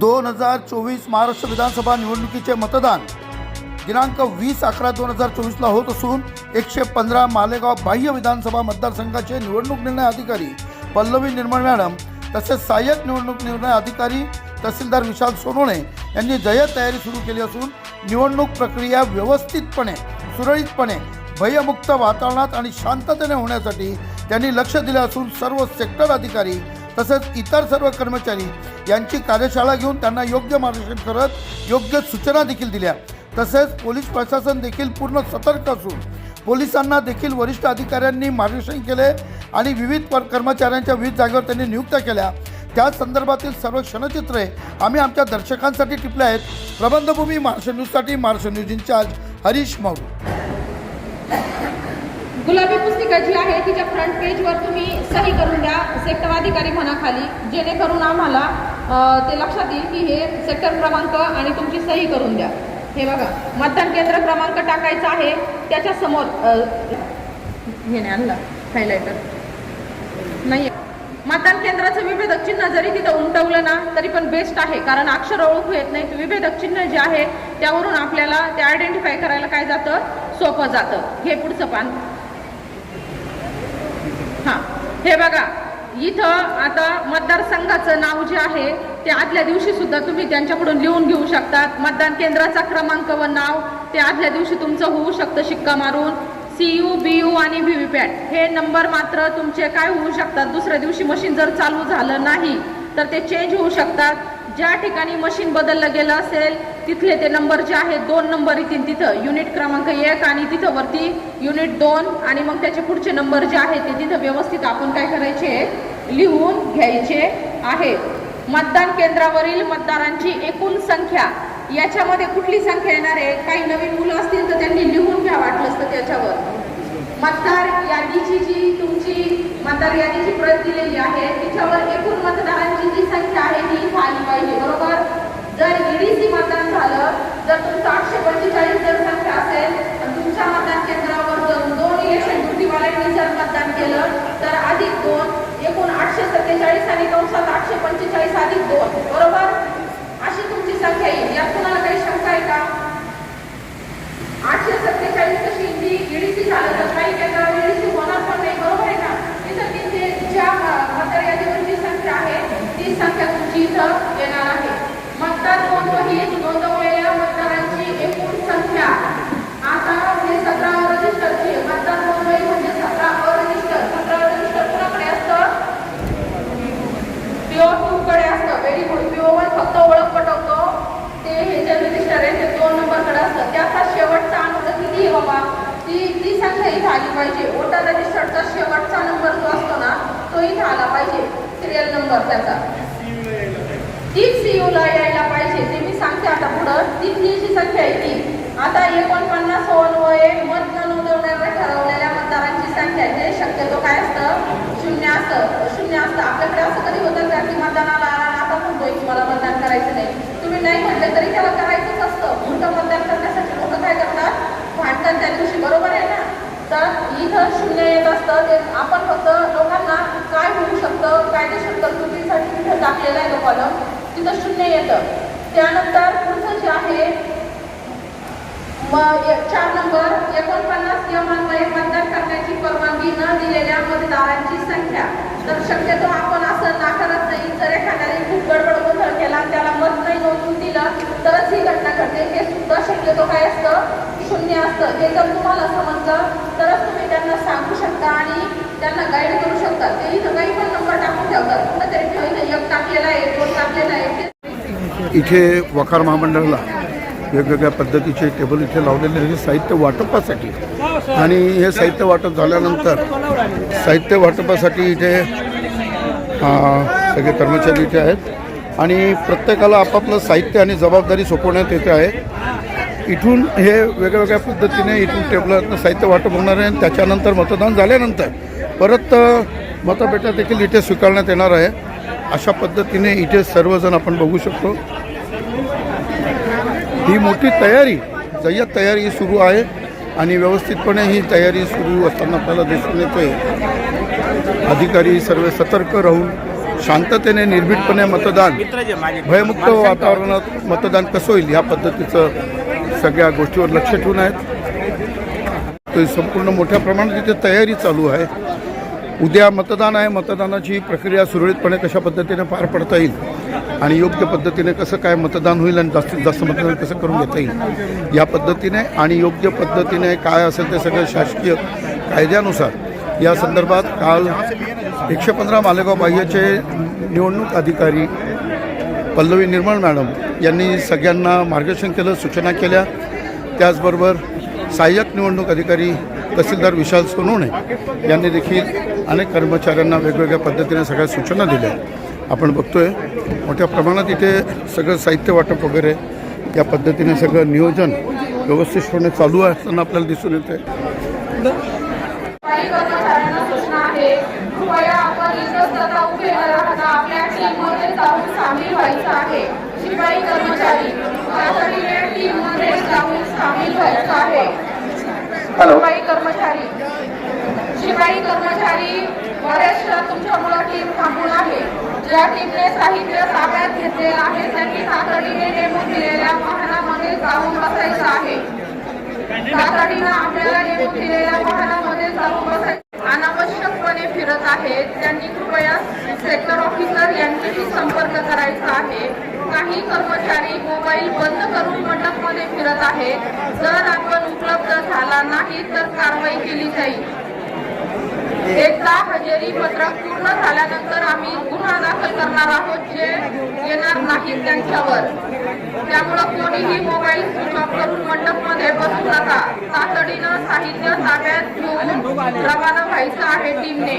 दोन हजार चोवीस महाराष्ट्र विधानसभा निवडणुकीचे मतदान. दिनांक वीस अकरा दोन हजार चोवीसला होत असून एकशे पंधरा मालेगाव बाह्य विधानसभा मतदारसंघाचे निवडणूक निर्णय अधिकारी पल्लवी निर्मळ मॅडम तसेच सहाय्यक निवडणूक निर्णय अधिकारी तहसीलदार विशाल सोनोणे यांनी जय्यत तयारी सुरू केली असून निवडणूक प्रक्रिया व्यवस्थितपणे सुरळीतपणे भयमुक्त वातावरणात आणि शांततेने होण्यासाठी त्यांनी लक्ष दिले असून सर्व सेक्टर अधिकारी तसेच इतर सर्व कर्मचारी यांची कार्यशाळा घेऊन त्यांना योग्य मार्गदर्शन करत योग्य सूचना देखील दिल्या. तसेच पोलीस प्रशासन देखील पूर्ण सतर्क असून पोलिसांना देखील वरिष्ठ अधिकाऱ्यांनी मार्गदर्शन केले आणि विविध कर्मचाऱ्यांच्या विविध जागेवर त्यांनी नियुक्त्या केल्या. त्या संदर्भातील सर्व क्षणचित्रे आम्ही आमच्या दर्शकांसाठी टिपले आहेत. प्रबंधभूमी महाराष्ट्र न्यूजसाठी महाराष्ट्र न्यूज इन्चार्ज हरीश मारू गुलाबी पुस्तिका जी आहे तिच्या फ्रंट पेजवर तुम्ही सही करून द्या सेक्टर अधिकारी जेणेकरून आम्हाला ते लक्षात येईल की हे सेक्टर क्रमांक आणि तुमची सही करून द्या. हे बघा मतदान केंद्र क्रमांक टाकायचा आहे त्याच्यासमोर घेणे नाही आणला हायलायटर नाही मतदान केंद्राचं विभेदक चिन्ह जरी तिथं उमटवलं ना तरी पण बेस्ट आहे कारण अक्षर ओळखू येत नाही विभेदक चिन्ह जे आहे त्यावरून आपल्याला ते आयडेंटिफाय करायला काय जातं? सोपं जातं. हे पुढचं पान. हां. हे बघा इथं आता मतदारसंघाचं नाव जे आहे ते आदल्या दिवशी सुद्धा तुम्ही त्यांच्याकडून लिहून घेऊ शकतात. मतदान केंद्राचा क्रमांक व नाव ते आदल्या दिवशी तुमचं होऊ शकतं शिक्का मारून. सी यू बी यू आणि व्ही व्ही पॅट हे नंबर मात्र तुमचे काय होऊ शकतात? दुसऱ्या दिवशी मशीन जर चालू झालं नाही तर ते चेंज होऊ शकतात. ज्या ठिकाणी मशीन बदललं गेलं असेल तिथले ते नंबर जे आहेत दोन नंबर येतील तिथं. युनिट क्रमांक एक आणि तिथं वरती युनिट दोन आणि मग त्याचे पुढचे नंबर जे आहेत ते तिथं व्यवस्थित आपण काय करायचे? लिहून घ्यायचे आहे. मतदान केंद्रावरील मतदारांची एकूण संख्या याच्यामध्ये कुठली संख्या येणार आहे? काही नवीन मुलं असतील तर त्यांनी लिहून घ्या वाटलं असतं त्याच्यावर. मतदार यादीची जी तुमची मतदार यादीची प्रत दिलेली आहे तिच्यावर एकूण मतदारांची जी संख्या आहे ती झाली पाहिजे बरोबर? जर ईडीसी मतदान झालं जर तुमचं आठशे पंचेचाळीस जर संख्या असेल आणि तुमच्या मतदान केंद्रावर जर दोन इलेक्शन ड्युटीवाल्यांनी जर मतदान केलं तर अधिक दोन सत्तेचाळीस आणि कंसात आठशे पंचेचाळीस अधिक दोन. बरोबर? अशी तुमची संख्या येईल. यात कुणाला काही शंका आहे का? आठशे सत्तेचाळीस कशी ती ईडीसी झालं तर काही केंद्रावर ईडीसी होणार पण नाही बरोबर आहे का? इथं तिथे ज्या मतदार यादीवरची संख्या आहे. ती संख्या तुमची इथं येणार आहे. मतदार नोंदवहीत नोंदवलेल्या मतदारांची एकूण संख्या आता हे सतरा रजिस्टरची मतदार नोंदवही म्हणजे सतरा अरजिस्टर सतरा रजिस्टर कुणाकडे असतं पीओ टू कडे असतं व्हेरी गुड पीओ वन फक्त ओळख पटवतो ते हे जे रजिस्टर आहे ते दोन नंबरकडे असतं त्याचा शेवटचा अंक किती आहे बाबा ती ती संख्या इथे आली पाहिजे. वोटर रजिस्टरचा शेवटचा नंबर जो असतो ना तो इथे आला पाहिजे. सिरियल नंबर त्याचा. तीच सीयू ला यायला पाहिजे. ते मी सांगते आता पुढं तिथली जी संख्या आहे ती आता एकोणपन्नास वय मत न नोंदवणाऱ्या ठरवलेल्या मतदारांची संख्या जे शक्यतो काय असतं? शून्य असतं. शून्य असतं. आपल्याकडे असं कधी होतं का की मतदानाला आता म्हणतोय की मला मतदान करायचं नाही? तुम्ही नाही म्हटलं तरी त्याला करायचंच असतं. मोठं मतदान करण्यासाठी लोक काय करतात भांडतात त्या दिवशी बरोबर आहे ना इथं शून्य येत असतं ते आपण फक्त लोकांना काय होऊ शकतं कायदेशीर तरतुदीसाठी तिथं टाकलेलं आहे लोकांना तिथं शून्य येतं. त्यानंतर पुढचं जे आहे मग चार नंबर एकोणपन्नास नियमांमध्ये मतदान करण्याची परवानगी न दिलेल्या मतदारांची संख्या. तर शक्यतो आपण असं नाकारत नाही जर एखाद्याने खूप गडबड गोंधळ केला आणि त्याला मत नाही नोंदवून दिलं तरच ही घटना घडते हे सुद्धा शक्यतो काय असतं शून्य असतं. ते जर तुम्हाला समजलं तरच तुम्ही त्यांना सांगू शकता आणि त्यांना गाईड करू शकता. ते इथं काही पण नंबर टाकून ठेवतात. कुठेतरी ठेवलं एक टाकलेला आहे दोन टाकलेला आहे इथे वखार महामंडळाला वेगवेगळ्या पद्धतीचे टेबल इथे लावलेले हे साहित्य वाटपासाठी. आणि हे साहित्य वाटप झाल्यानंतर साहित्य वाटपासाठी इथे सगळे कर्मचारी इथे आहेत. आणि प्रत्येकाला आपापलं साहित्य आणि जबाबदारी सोपवण्यात येते आहे. इथून हे वेगवेगळ्या पद्धतीने इथून टेबलातनं साहित्य वाटप होणार आहे आणि त्याच्यानंतर मतदान झाल्यानंतर परत अं, मतपेट्या देखील इथे स्वीकारण्यात येणार आहे. अशा पद्धतीने इथे सर्वजण आपण बघू शकतो. ही मोठी तयारी जय्यत तयारी सुरू आहे आणि व्यवस्थितपणे ही तयारी सुरू असताना आपल्याला दिसून येते अधिकारी सर्व सतर्क राहून शांततेने निर्भीडपणे मतदान भयमुक्त वातावरणात मतदान कसं होईल या पद्धतीचं सगळ्या गोष्टीवर लक्ष ठेवून आहेत. तर संपूर्ण मोठ्या प्रमाणात तिथे तयारी चालू आहे. उद्या मतदान आहे. मतदानाची प्रक्रिया सुरळीतपणे कशा पद्धतीने पार पडता येईल आणि योग्य पद्धतीने कसं काय मतदान होईल आणि जास्तीत जास्त मतदान कसं करून घेता येईल या पद्धतीने आणि योग्य पद्धतीने काय असेल ते सगळं शासकीय कायद्यानुसार या संदर्भात काल एकशे पंधरा मालेगाव बाह्यचे निवडणूक अधिकारी पल्लवी निर्मळ मॅडम यांनी सगळ्यांना मार्गदर्शन केलं सूचना केल्या. त्याचबरोबर सहाय्यक निवडणूक अधिकारी तहसीलदार विशाल सोनवणे यांनी देखील अनेक कर्मचाऱ्यांना वेगवेगळ्या पद्धतीने सगळ्या सूचना दिल्या. आपण बघतोय मोठ्या प्रमाणात इथे सगळं साहित्य वाटप वगैरे या पद्धतीने सगळं नियोजन व्यवस्थितपणे चालू असताना आपल्याला दिसून येते काही कर्मचाऱ्यांना सूचना आहे. कृपया आपण इतस्ततः उभे न राहता आपल्या टीममध्ये जाऊन सामील व्हायचं आहे. शिपाई कर्मचारी तातडीने टीममध्ये जाऊन सामील व्हायचं आहे. शिपाई कर्मचारी. शिपाई कर्मचारी बऱ्याचशा तुमच्यामुळं टीम थांबून आहे. ज्या टीमने साहित्य ताब्यात घेतलेलं आहे त्यांनी तातडीने नेमून दिलेल्या वाहनामध्ये जाऊन बसायचं आहे. तातडीनं आपल्याला नेमून दिलेल्या वाहनामध्ये अनावश्यकपणे फिरत आहेत. त्यांनी कृपया सेक्टर ऑफिसर यांच्याशी संपर्क करायचा आहे. काही कर्मचारी मोबाईल बंद करून मंडपमध्ये फिरत आहेत. जर आपण उपलब्ध झाला नाही तर कारवाई केली जाईल. एकदा हजेरी पत्रक पूर्ण झाल्यानंतर आम्ही गुन्हा दाखल करणार आहोत जे येणार नाहीत त्यांच्यावर. त्यामुळं कोणीही मोबाईल स्विच ऑफ करून मंडपमध्ये बसू नका. तातडीनं साहित्य ताब्यात घेऊन रवाना व्हायचं आहे टीमने.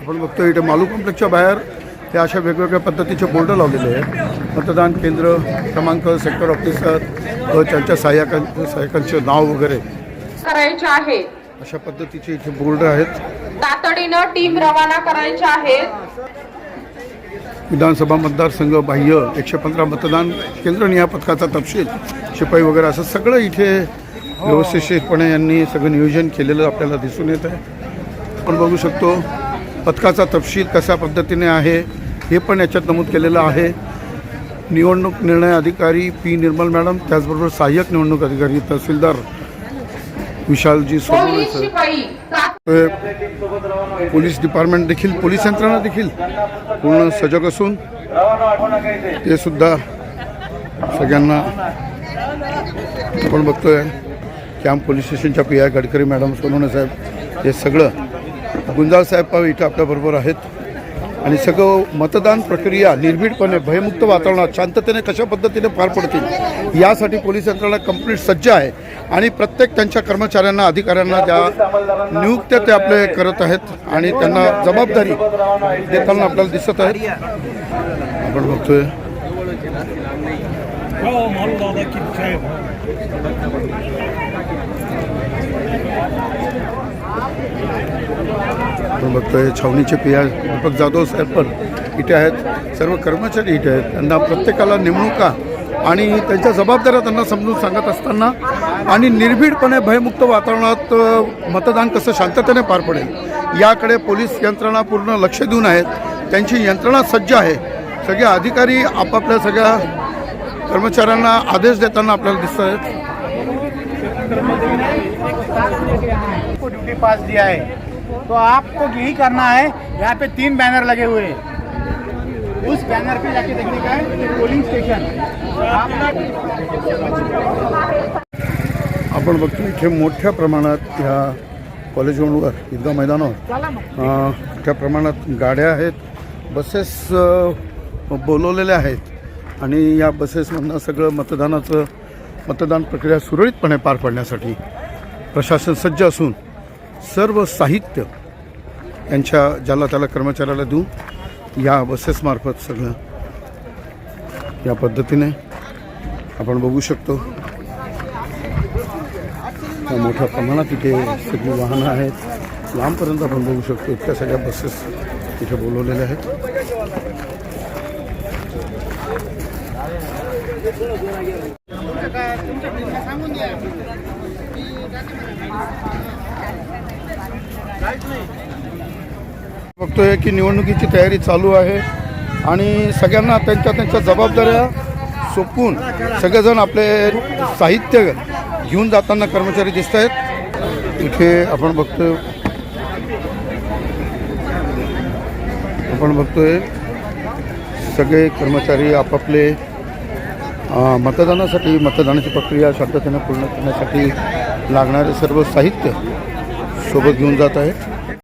आपण बघतो इथे मालू कॉम्प्लेक्सच्या बाहेर हे अशा वेगवेगळ्या पद्धतीचे बोर्ड लावलेले आहेत. मतदान केंद्र क्रमांक सेक्टर ऑफिसर व त्यांच्या सहाय्यकां सहाय्यकांचे नाव वगैरे. करायचे आहे. अशा पद्धतीचे इथे बोर्ड आहेत. तातडीनं टीम रवाना करायच्या आहेत विधानसभा मतदारसंघ बाह्य एकशे पंधरा मतदान केंद्र आणि या पथकाचा तपशील शिपाई वगैरे असं सगळं इथे व्यवस्थितपणे यांनी सगळं नियोजन केलेलं आपल्याला दिसून येत आहे. आपण बघू शकतो पथकाचा तपशील कशा पद्धतीने आहे हे पण याच्यात नमूद केलेलं आहे. निवडणूक निर्णय अधिकारी पी निर्मल मॅडम त्याचबरोबर सहाय्यक निवडणूक अधिकारी तहसीलदार Vishalji Sonawane sir. Police department देखील पोलीस यंत्रणा देखील पूर्ण सजग असून ते सुद्धा सगळ्यांना आपण बघतोय. कॅम्प पोलीस स्टेशनच्या P I Gadkari madam Sonawane साहेब हे सगळं गुंजाळ साहेब इथं आपल्याबरोबर आहेत. आणि सगळं मतदान प्रक्रिया निर्भीडपणे भयमुक्त वातावरणात शांततेने कशा पद्धतीने पार पडतील यासाठी पोलीस यंत्रणा कंप्लीट सज्ज आहे. आणि प्रत्येक त्यांच्या कर्मचाऱ्यांना अधिकाऱ्यांना ज्या नियुक्त्या ते आपले करत आहेत आणि त्यांना जबाबदारी देताना आपल्याला दिसत आहे आपण बघतोय. आपण बघतोय छावणीचे पिया दीपक जाधव साहेब पण इथे आहेत. सर्व कर्मचारी इथे आहेत. त्यांना प्रत्येकाला नेमणुका आणि त्यांच्या जबाबदाऱ्या त्यांना समजून सांगत असताना आणि निर्भीडपणे भयमुक्त वातावरणात मतदान कसं शांततेने पार पडेल याकडे पोलीस यंत्रणा पूर्ण लक्ष देऊन आहेत. त्यांची यंत्रणा सज्ज आहे. सगळे अधिकारी आपापल्या सगळ्या कर्मचाऱ्यांना आदेश देताना आपल्याला दिसत आहेत. ड्यूटी पास दिया है। तो आपको यही करना है यहाँ पे तीन बैनर लगे हुए हैं। उस बैनर पे जाके देखने का है पोलिंग स्टेशन आपण बघतो इथे मोठ्या प्रमाणात ह्या कॉलेज ग्राउंडवर ईदगाह मैदानावर मोठ्या प्रमाणात गाड्या आहेत बसेस बोलवलेल्या आहेत. आणि या बसेसमधनं सगळं मतदानाचं मतदान प्रक्रिया सुरळीतपणे पार पाडण्यासाठी प्रशासन सज्ज असून सर्व साहित्य यांच्या ज्याला त्याला कर्मचाऱ्याला देऊन या बसेसमार्फत सगळं या पद्धतीने आपण बघू शकतो. मोठ्या प्रमाणात इथे सगळी वाहनं आहेत. लांबपर्यंत आपण बघू शकतो इतक्या सगळ्या बसेस इथे बोलवलेल्या आहेत. बघतोय की निवडणुकीची तयारी चालू आहे आणि सगळ्यांना त्यांच्या त्यांच्या जबाबदाऱ्या सोपवून सगळेजण आपले साहित्य घेऊन जाताना कर्मचारी दिसत आहेत. इथे आपण बघतोय आपण बघतोय सगळे कर्मचारी आपापले मतदानासाठी मतदानाची प्रक्रिया शांततेने पूर्ण करण्यासाठी लागणारे सर्व साहित्य सोबत घेऊन जात आहेत.